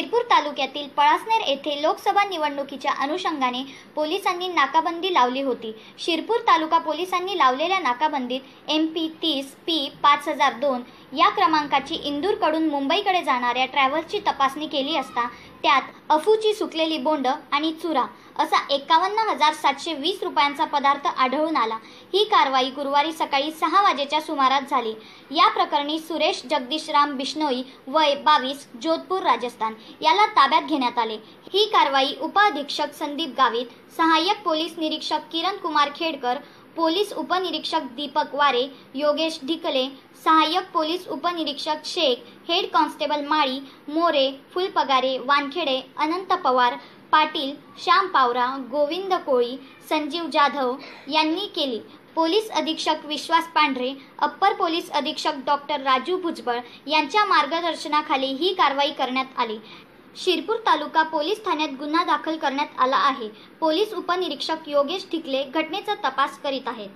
शिरपूर तालुक्यातील पळासनेर येथे लोकसभा निवडणुकीच्या अनुषंगाने पोलिसांनी नाकाबंदी लावली होती. शिरपूर तालुका पोलिसांनी लावलेल्या नाकाबंदीत एम पी तीस पी पाच हजार दोन या क्रमांकाची इंदूरकडून मुंबईकडे जाणाऱ्या ट्रॅव्हल्सची तपासणी केली असता त्यात अफूची सुकलेली बोंड आणि चुरा असा एकावन्न हजार सातशे वीस रुपयांचा पदार्थ आढळून आला. ही कारवाई गुरुवारी सकाळी सहा वाजेच्या सुमारास झाली. या प्रकरणी सुरेश जगदीशराम बिश्नोई वय बावीस जोधपूर राजस्थान याला ताब्यात घेण्यात आले. ही कारवाई उपअधीक्षक संदीप गावित सहाय्यक पोलीस निरीक्षक किरण कुमार खेडकर पोलीस उपनिरीक्षक दीपक वारे योगेश ढिकले सहाय्यक पोलीस उपनिरीक्षक शेख हेड कॉन्स्टेबल माळी मोरे फुलपगारे वानखेडे अनंत पवार पाटील श्याम पावरा गोविंद कोळी संजीव जाधव यांनी केली. पोलीस अधीक्षक विश्वास पांढरे अप्पर पोलीस अधीक्षक डॉक्टर राजू भुजबळ यांच्या मार्गदर्शनाखाली ही कारवाई करण्यात आली. शिरपूर तालुका पोलीस ठाण्यात गुन्हा दाखल करण्यात आला आहे. पोलीस उपनिरीक्षक योगेश ठिकले घटनेचा तपास करीत आहेत.